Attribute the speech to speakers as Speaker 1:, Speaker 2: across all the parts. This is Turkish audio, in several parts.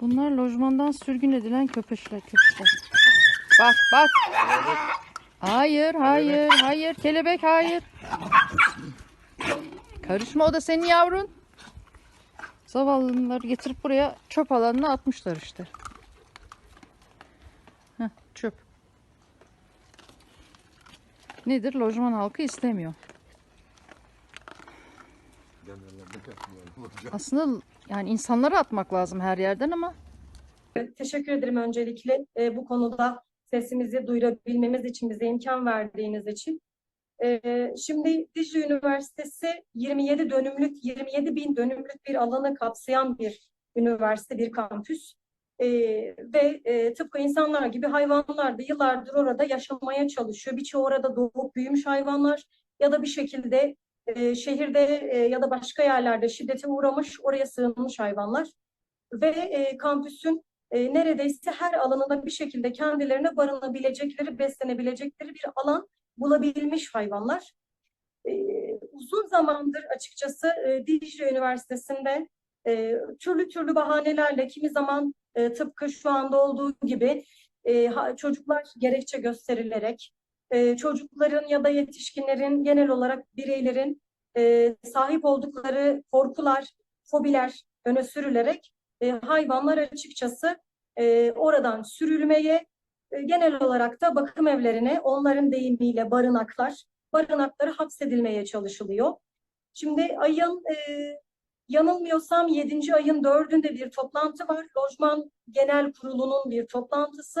Speaker 1: Bunlar lojmandan sürgün edilen köpeşler, köpüşler. Bak bak. Hayır, hayır, hayır. Kelebek hayır. Karışma o da senin yavrun. Zavallıları getirip buraya çöp alanına atmışlar işte. Heh, çöp. Nedir? Lojman halkı istemiyor. Aslında yani insanları atmak lazım her yerden ama
Speaker 2: Teşekkür ederim öncelikle e, bu konuda sesimizi duyurabilmemiz için bize imkan verdiğiniz için. E, şimdi Dicle Üniversitesi 27 dönümlük, 27 bin dönümlük bir alanı kapsayan bir üniversite, bir kampüs. E, ve e, tıpkı insanlar gibi hayvanlar da yıllardır orada yaşamaya çalışıyor. Birçoğu orada doğup büyümüş hayvanlar ya da bir şekilde e, şehirde e, ya da başka yerlerde şiddete uğramış, oraya sığınmış hayvanlar. Ve e, kampüsün e, neredeyse her alanında bir şekilde kendilerine barınabilecekleri, beslenebilecekleri bir alan bulabilmiş hayvanlar. E, uzun zamandır açıkçası e, Dicle Üniversitesi'nde e, türlü türlü bahanelerle kimi zaman e, tıpkı şu anda olduğu gibi e, ha- çocuklar gerekçe gösterilerek e, çocukların ya da yetişkinlerin genel olarak bireylerin e, sahip oldukları korkular, fobiler öne sürülerek e, hayvanlar açıkçası e, oradan sürülmeye, e, genel olarak da bakım evlerine, onların deyimiyle barınaklar, barınaklara hapsedilmeye çalışılıyor. Şimdi ayın e, yanılmıyorsam 7. ayın 4'ünde bir toplantı var. Lojman Genel Kurulu'nun bir toplantısı.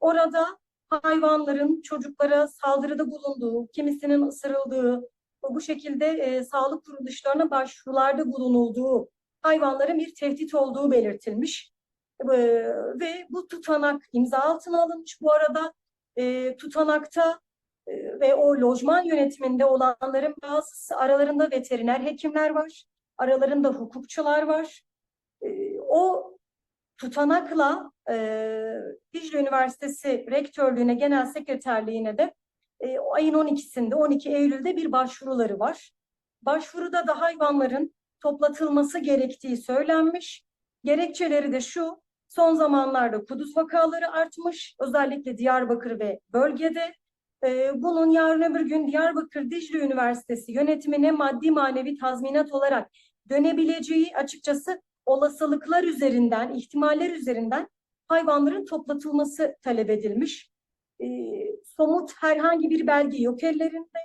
Speaker 2: Orada hayvanların çocuklara saldırıda bulunduğu, kimisinin ısırıldığı, bu şekilde e, sağlık kuruluşlarına başvurularda bulunulduğu hayvanların bir tehdit olduğu belirtilmiş. Ee, ve bu tutanak imza altına alınmış. Bu arada e, tutanakta e, ve o lojman yönetiminde olanların bazısı aralarında veteriner hekimler var, aralarında hukukçular var. E, o tutanakla e, Dicle Üniversitesi Rektörlüğüne, Genel Sekreterliğine de e, ayın 12'sinde, 12 Eylül'de bir başvuruları var. Başvuruda da hayvanların toplatılması gerektiği söylenmiş. Gerekçeleri de şu, son zamanlarda kuduz vakaları artmış, özellikle Diyarbakır ve bölgede. Ee, bunun yarın öbür gün Diyarbakır Dicle Üniversitesi yönetimine maddi manevi tazminat olarak dönebileceği açıkçası olasılıklar üzerinden, ihtimaller üzerinden hayvanların toplatılması talep edilmiş. Ee, somut herhangi bir belge yok ellerinde.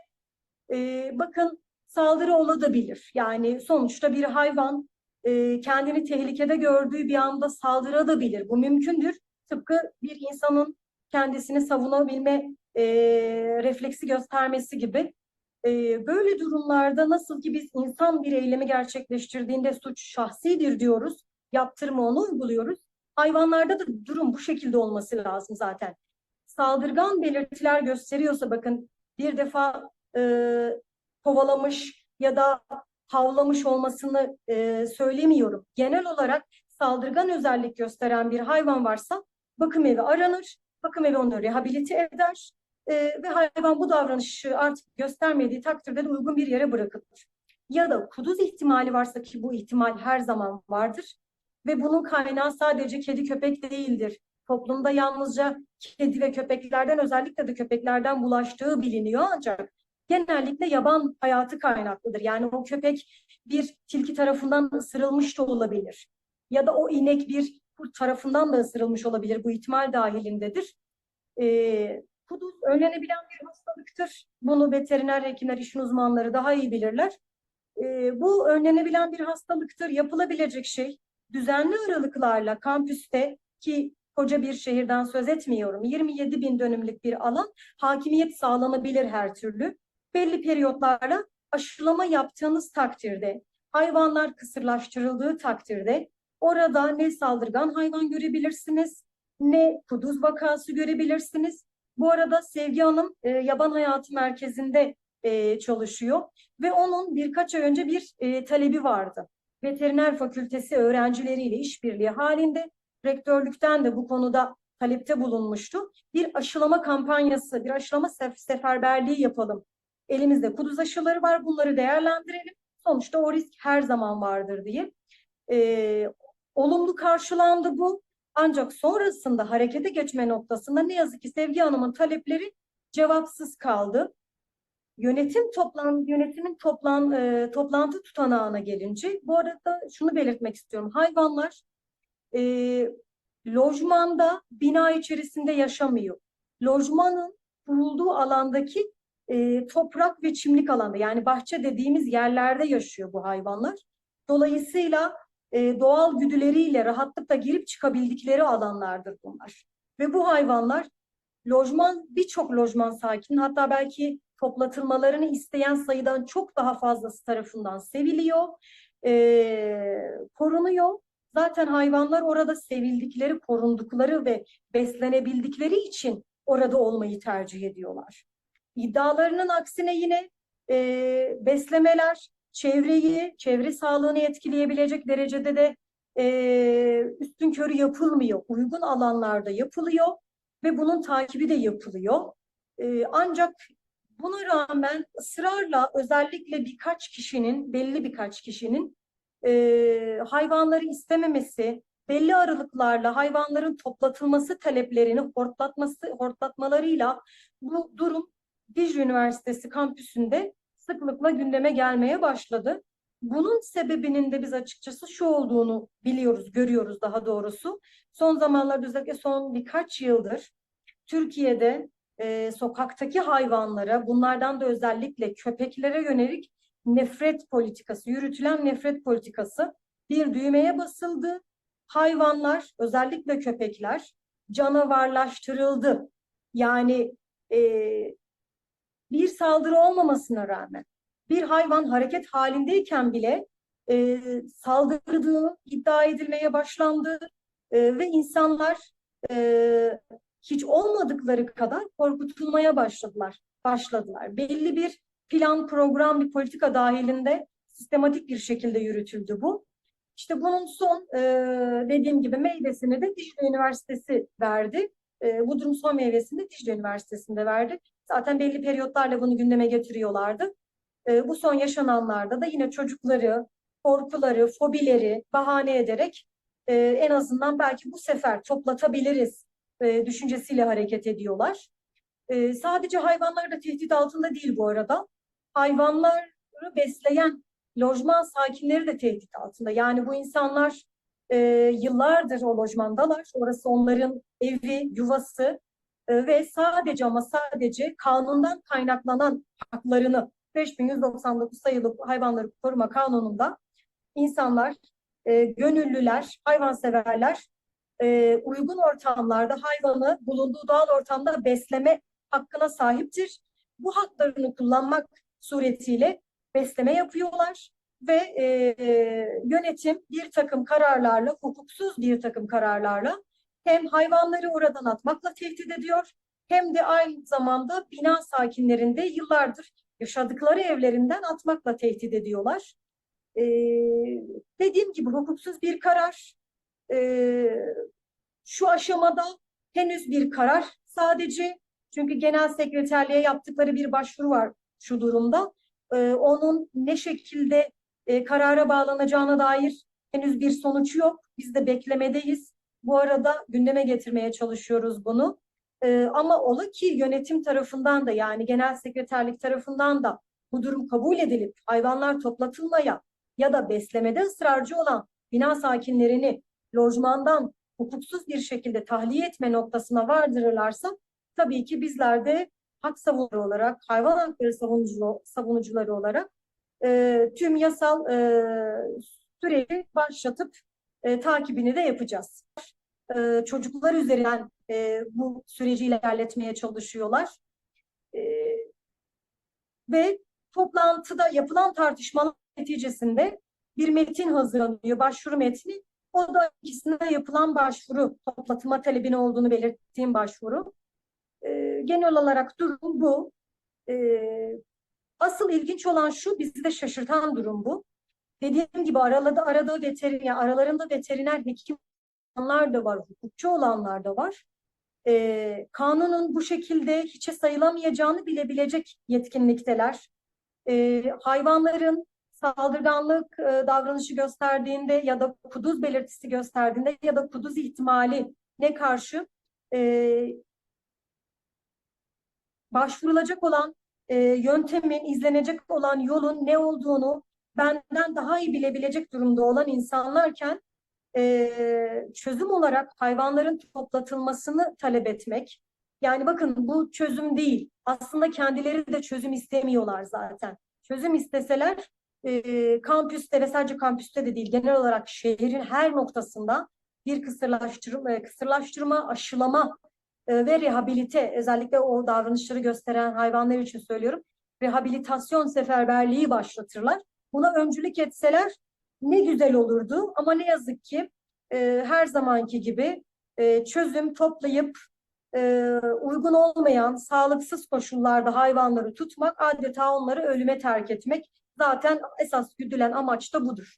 Speaker 2: Ee, bakın saldırı olabilir. Yani sonuçta bir hayvan e, kendini tehlikede gördüğü bir anda saldırabilir. Bu mümkündür. Tıpkı bir insanın kendisini savunabilme e, refleksi göstermesi gibi. E, böyle durumlarda nasıl ki biz insan bir eylemi gerçekleştirdiğinde suç şahsidir diyoruz, yaptırımı onu uyguluyoruz. Hayvanlarda da durum bu şekilde olması lazım zaten. Saldırgan belirtiler gösteriyorsa bakın bir defa e, kovalamış ya da havlamış olmasını e, söylemiyorum. Genel olarak saldırgan özellik gösteren bir hayvan varsa bakım evi aranır, bakım evi onu rehabilite eder e, ve hayvan bu davranışı artık göstermediği takdirde de uygun bir yere bırakılır. Ya da kuduz ihtimali varsa ki bu ihtimal her zaman vardır ve bunun kaynağı sadece kedi köpek değildir. Toplumda yalnızca kedi ve köpeklerden özellikle de köpeklerden bulaştığı biliniyor ancak genellikle yaban hayatı kaynaklıdır. Yani o köpek bir tilki tarafından ısırılmış da olabilir. Ya da o inek bir kurt tarafından da ısırılmış olabilir. Bu ihtimal dahilindedir. Ee, kuduz önlenebilen bir hastalıktır. Bunu veteriner hekimler, işin uzmanları daha iyi bilirler. Ee, bu önlenebilen bir hastalıktır. Yapılabilecek şey düzenli aralıklarla kampüste ki koca bir şehirden söz etmiyorum. 27 bin dönümlük bir alan hakimiyet sağlanabilir her türlü belli periyotlarla aşılama yaptığınız takdirde, hayvanlar kısırlaştırıldığı takdirde orada ne saldırgan hayvan görebilirsiniz, ne kuduz vakası görebilirsiniz. Bu arada Sevgi Hanım e, Yaban Hayatı Merkezi'nde e, çalışıyor ve onun birkaç ay önce bir e, talebi vardı. Veteriner Fakültesi öğrencileriyle işbirliği halinde rektörlükten de bu konuda talepte bulunmuştu. Bir aşılama kampanyası, bir aşılama sef seferberliği yapalım Elimizde kuduz aşıları var. Bunları değerlendirelim. Sonuçta o risk her zaman vardır diye. Ee, olumlu karşılandı bu. Ancak sonrasında harekete geçme noktasında ne yazık ki Sevgi Hanım'ın talepleri cevapsız kaldı. Yönetim toplan yönetimin toplan e, toplantı tutanağına gelince bu arada şunu belirtmek istiyorum. Hayvanlar e, lojmanda bina içerisinde yaşamıyor. Lojmanın kurulduğu alandaki e, toprak ve çimlik alanda yani bahçe dediğimiz yerlerde yaşıyor bu hayvanlar. Dolayısıyla e, doğal güdüleriyle rahatlıkla girip çıkabildikleri alanlardır bunlar. Ve bu hayvanlar lojman birçok lojman sakini hatta belki toplatılmalarını isteyen sayıdan çok daha fazlası tarafından seviliyor, e, korunuyor. Zaten hayvanlar orada sevildikleri, korundukları ve beslenebildikleri için orada olmayı tercih ediyorlar. İddialarının aksine yine e, beslemeler çevreyi, çevre sağlığını etkileyebilecek derecede de e, üstün körü yapılmıyor. Uygun alanlarda yapılıyor ve bunun takibi de yapılıyor. E, ancak buna rağmen ısrarla özellikle birkaç kişinin, belli birkaç kişinin e, hayvanları istememesi, belli aralıklarla hayvanların toplatılması taleplerini hortlatması, hortlatmalarıyla bu durum Dicle Üniversitesi kampüsünde sıklıkla gündeme gelmeye başladı. Bunun sebebinin de biz açıkçası şu olduğunu biliyoruz, görüyoruz daha doğrusu. Son zamanlarda özellikle son birkaç yıldır Türkiye'de e, sokaktaki hayvanlara, bunlardan da özellikle köpeklere yönelik nefret politikası, yürütülen nefret politikası bir düğmeye basıldı. Hayvanlar, özellikle köpekler canavarlaştırıldı. Yani e, bir saldırı olmamasına rağmen bir hayvan hareket halindeyken bile e, saldırdığı iddia edilmeye başlandı E, ve insanlar e, hiç olmadıkları kadar korkutulmaya başladılar. Başladılar. Belli bir plan, program, bir politika dahilinde sistematik bir şekilde yürütüldü bu. İşte bunun son e, dediğim gibi meyvesini de Dicle Üniversitesi verdi. E, bu durum son meyvesini de Dicle Üniversitesi'nde verdi. Zaten belli periyotlarla bunu gündeme getiriyorlardı. E, bu son yaşananlarda da yine çocukları, korkuları, fobileri bahane ederek e, en azından belki bu sefer toplatabiliriz e, düşüncesiyle hareket ediyorlar. E, sadece hayvanlar da tehdit altında değil bu arada. Hayvanları besleyen lojman sakinleri de tehdit altında. Yani bu insanlar e, yıllardır o lojmandalar. Orası onların evi, yuvası e, ve sadece ama sadece kanundan kaynaklanan haklarını 5199 sayılı hayvanları koruma kanununda insanlar, e, gönüllüler, hayvanseverler e, uygun ortamlarda hayvanı bulunduğu doğal ortamda besleme hakkına sahiptir. Bu haklarını kullanmak suretiyle besleme yapıyorlar ve e, yönetim bir takım kararlarla, hukuksuz bir takım kararlarla hem hayvanları oradan atmakla tehdit ediyor hem de aynı zamanda bina sakinlerinde yıllardır yaşadıkları evlerinden atmakla tehdit ediyorlar. Ee, dediğim gibi hukuksuz bir karar. Ee, şu aşamada henüz bir karar sadece çünkü genel sekreterliğe yaptıkları bir başvuru var şu durumda. Ee, onun ne şekilde e, karara bağlanacağına dair henüz bir sonuç yok. Biz de beklemedeyiz. Bu arada gündeme getirmeye çalışıyoruz bunu. Ee, ama ola ki yönetim tarafından da yani genel sekreterlik tarafından da bu durum kabul edilip hayvanlar toplatılmaya ya da beslemede ısrarcı olan bina sakinlerini lojmandan hukuksuz bir şekilde tahliye etme noktasına vardırırlarsa tabii ki bizler de hak savunucuları olarak, hayvan hakları savunucu, savunucuları olarak e, tüm yasal e, süreci başlatıp e, takibini de yapacağız. E, çocuklar üzerinden e, bu süreci ilerletmeye çalışıyorlar. E, ve toplantıda yapılan tartışmalar neticesinde bir metin hazırlanıyor, başvuru metni. O da ikisine yapılan başvuru, toplatılma talebine olduğunu belirttiğim başvuru. Genel olarak durum bu. E, asıl ilginç olan şu, bizi de şaşırtan durum bu. Dediğim gibi arada, arada veteriner, aralarında veteriner hekimler da var, hukukçu olanlar da var. E, kanunun bu şekilde hiçe sayılamayacağını bilebilecek yetkinlikteler. E, hayvanların saldırganlık e, davranışı gösterdiğinde ya da kuduz belirtisi gösterdiğinde ya da kuduz ihtimali ne karşı e, başvurulacak olan e, yöntemin, izlenecek olan yolun ne olduğunu benden daha iyi bilebilecek durumda olan insanlarken e, çözüm olarak hayvanların toplatılmasını talep etmek. Yani bakın bu çözüm değil. Aslında kendileri de çözüm istemiyorlar zaten. Çözüm isteseler e, kampüste ve sadece kampüste de değil genel olarak şehrin her noktasında bir kısırlaştırma, e, kısırlaştırma, aşılama ve rehabilite özellikle o davranışları gösteren hayvanlar için söylüyorum. Rehabilitasyon seferberliği başlatırlar. Buna öncülük etseler ne güzel olurdu ama ne yazık ki e, her zamanki gibi e, çözüm toplayıp e, uygun olmayan sağlıksız koşullarda hayvanları tutmak adeta onları ölüme terk etmek zaten esas güdülen amaç da budur.